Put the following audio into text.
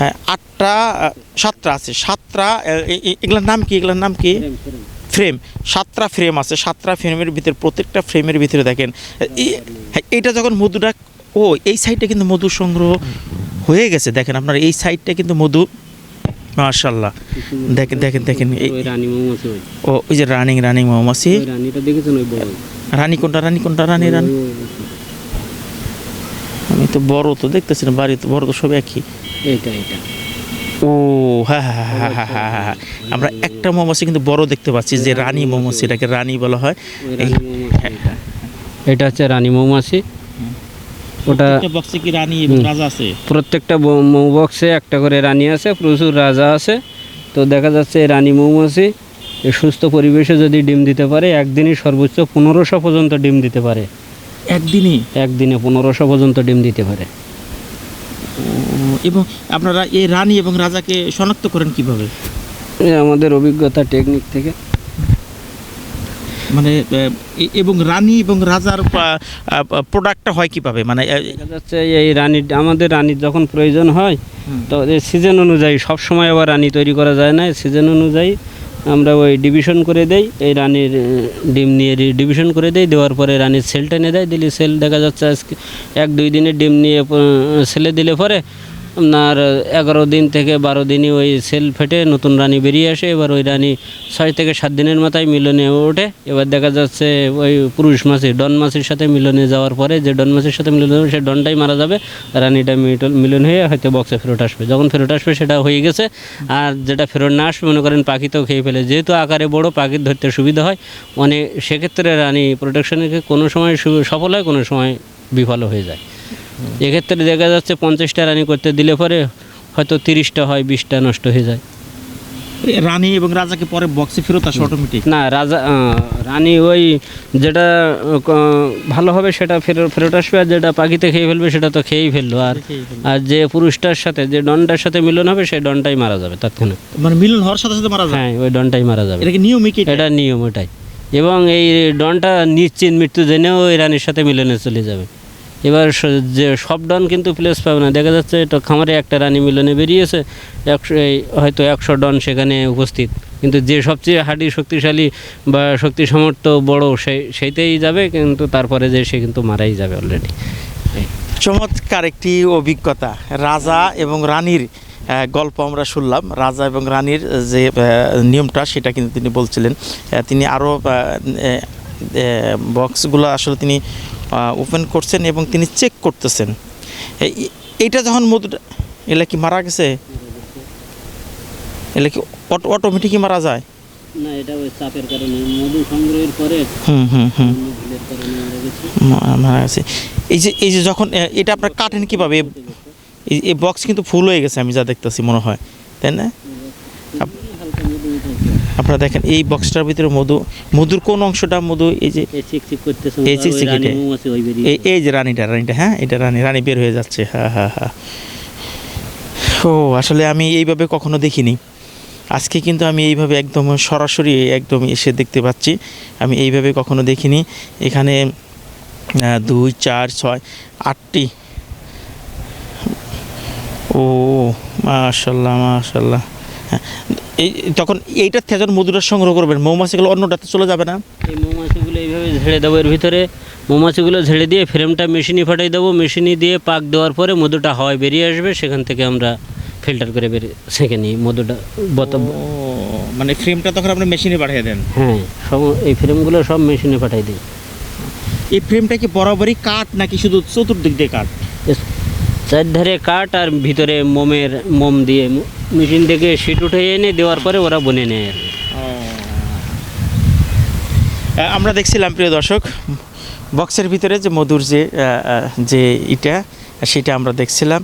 হ্যাঁ আটটা সাতটা আছে সাতটা এগুলোর নাম কি এগুলোর নাম কি ফ্রেম সাতটা ফ্রেম আছে সাতটা ফ্রেমের ভিতরে প্রত্যেকটা ফ্রেমের ভিতরে দেখেন হ্যাঁ, এইটা যখন মধুটা ও এই সাইডটা কিন্তু মধু সংগ্রহ হয়ে গেছে দেখেন আপনার এই সাইডটা কিন্তু মধু মাশাল্লাহ দেখেন দেখেন দেখেন ও ওই যে রানিং রানিং মৌমাছি ওই রানীটা দেখেছেন রানী কোনটা রানী কোনটা রানী রানী আমি তো বড় তো দেখতেছি না বাড়ি তো বড় তো সব একই। এইটা এটা ও হ্যাঁ হ্যাঁ হ্যাঁ হ্যাঁ হ্যাঁ হ্যাঁ হ্যাঁ। আমরা একটা মৌমাছি কিন্তু বড় দেখতে পাচ্ছি যে রানী মৌমাছি এটাকে রানী বলা হয়। এটা। এটা হচ্ছে রানী মৌমাছি। ওটা বক্সে কি রানী এবং রাজা আছে? প্রত্যেকটা বৌ- মৌবক্সে একটা করে রানী আছে প্রচুর রাজা আছে। তো দেখা যাচ্ছে রানী মৌমাছি এই সুস্থ পরিবেশে যদি ডিম দিতে পারে একদিনই সর্বোচ্চ পনেরোশো পর্যন্ত ডিম দিতে পারে। একদিনই? একদিনে পনেরোশো পর্যন্ত ডিম দিতে পারে। এবং আপনারা এই রানী এবং রাজাকে শনাক্ত করেন কীভাবে? আমাদের অভিজ্ঞতা টেকনিক থেকে। মানে এবং রানী এবং রাজার প্রোডাক্টটা হয় কীভাবে? মানে যাচ্ছে এই রানীর আমাদের রানীর যখন প্রয়োজন হয় তো সিজন অনুযায়ী সব সময় আবার রানী তৈরি করা যায় না। সিজন অনুযায়ী আমরা ওই ডিভিশন করে দেই, এই রানীর ডিম নিয়ে ডিভিশন করে দেই, দেওয়ার পরে রানীর সেল টেনে দেয়, দিলে সেল দেখা যাচ্ছে আজকে এক দুই দিনের ডিম নিয়ে সেলে দিলে পরে আপনার এগারো দিন থেকে বারো দিনই ওই সেল ফেটে নতুন রানী বেরিয়ে আসে। এবার ওই রানী ছয় থেকে সাত দিনের মাথায় মিলনে ওঠে। এবার দেখা যাচ্ছে ওই পুরুষ মাছি ডন মাছির সাথে মিলনে যাওয়ার পরে যে ডন মাছির সাথে মিলন হবে সে ডনটাই মারা যাবে। রানীটা মিলন হয়ে হয়তো বক্সে ফেরত আসবে। যখন ফেরত আসবে, সেটা হয়ে গেছে। আর যেটা ফেরত না আসবে, মনে করেন পাখিতেও খেয়ে ফেলে। যেহেতু আকারে বড়, পাখির ধরতে সুবিধা হয়। অনেক সেক্ষেত্রে রানী প্রোটেকশনের কোনো সময় সফল হয়, কোনো সময় বিফল হয়ে যায়। এক্ষেত্রে দেখা যাচ্ছে পঞ্চাশটা রানী করতে দিলে পরে হয়তো তিরিশটা হয় বিশটা নষ্ট হয়ে যায়। রানী এবং রাজাকে পরে বক্সে ফেরত আসে অটোমেটিক না রাজা রানী ওই যেটা ভালো হবে সেটা ফেরত ফেরত আসবে আর যেটা পাখিতে খেয়ে ফেলবে সেটা তো খেয়েই ফেলল। আর আর যে পুরুষটার সাথে যে ডনটার সাথে মিলন হবে সেই ডনটাই মারা যাবে তৎক্ষণাৎ। মানে মিলন হওয়ার সাথে সাথে মারা যায় হ্যাঁ ওই ডনটাই মারা যাবে। এটা কি এটা নিয়ম ওটাই। এবং এই ডনটা নিশ্চিত মৃত্যু জেনেও ওই রানীর সাথে মিলনে চলে যাবে। এবার যে সব ডন কিন্তু প্লেস পাবে না। দেখা যাচ্ছে এটা খামারে একটা রানী মিলনে বেরিয়েছে। একশো হয়তো একশো ডন সেখানে উপস্থিত। কিন্তু যে সবচেয়ে হাডি শক্তিশালী বা শক্তি সামর্থ্য বড় সেই সেইটাই যাবে। কিন্তু তারপরে যে সে কিন্তু মারাই যাবে অলরেডি চমৎকার একটি অভিজ্ঞতা। রাজা এবং রানীর গল্প আমরা শুনলাম। রাজা এবং রানীর যে নিয়মটা, সেটা কিন্তু তিনি বলছিলেন। তিনি আরও বক্সগুলো আসলে তিনি ওপেন করছেন এবং তিনি চেক করতেছেন। এইটা যখন মধুটা এলা কি মারা গেছে? এলা কি অটোমেটিকই মারা যায়? না এটা ওই চাপের কারণে। মধু সংগ্রহের পরে হুম হুম হুম। মারা গেছে। এই যে এই যে যখন এটা আপনার কাটেন কীভাবে? এই বক্স কিন্তু ফুল হয়ে গেছে আমি যা দেখতেছি মনে হয়। তাই না? আপনারা দেখেন এই বক্সটার ভিতরে মধু মধুর কোন অংশটা? মধু এই যে এই এই যে রানীটা রানীটা হ্যাঁ? এটা রানী রানী বের হয়ে যাচ্ছে হ্যাঁ হ্যাঁ হ্যাঁ ও আসলে আমি এইভাবে কখনো দেখিনি। আজকে কিন্তু আমি এইভাবে একদম সরাসরি একদম এসে দেখতে পাচ্ছি। আমি এইভাবে কখনো দেখিনি। এখানে দুই চার ছয় আটটি। ও মাশাল্লাহ মাশাল্লাহ। হ্যাঁ এই তখন এইটার থেকে যখন মধুটা সংগ্রহ করবেন মৌমাছিগুলো অন্যটাতে চলে যাবে না? এই মৌমাছিগুলো এইভাবে ঝেড়ে দেবো। এর ভিতরে মৌমাছিগুলো ঝেড়ে দিয়ে ফ্রেমটা মেশিনে ফাটাই দেবো। মেশিনে দিয়ে পাক দেওয়ার পরে মধুটা হাওয়ায় বেরিয়ে আসবে। সেখান থেকে আমরা ফিল্টার করে বেরিয়ে সেঁকে নিই মধুটা বত মানে ফ্রেমটা তখন আপনি মেশিনে পাঠিয়ে দেন? হ্যাঁ সব এই ফ্রেমগুলো সব মেশিনে পাঠাই দিই। এই ফ্রেমটা কি বরাবরই কাঠ নাকি শুধু চতুর্দিক দিয়ে কাঠ? চারধারে কাঠ আর ভিতরে মোমের মোম দিয়ে মেশিন থেকে সিট উঠে এনে দেওয়ার পরে ওরা বনে নেয় আমরা দেখছিলাম, প্রিয় দর্শক বক্সের ভিতরে যে মধুর যে যে ইটা, সেটা আমরা দেখছিলাম।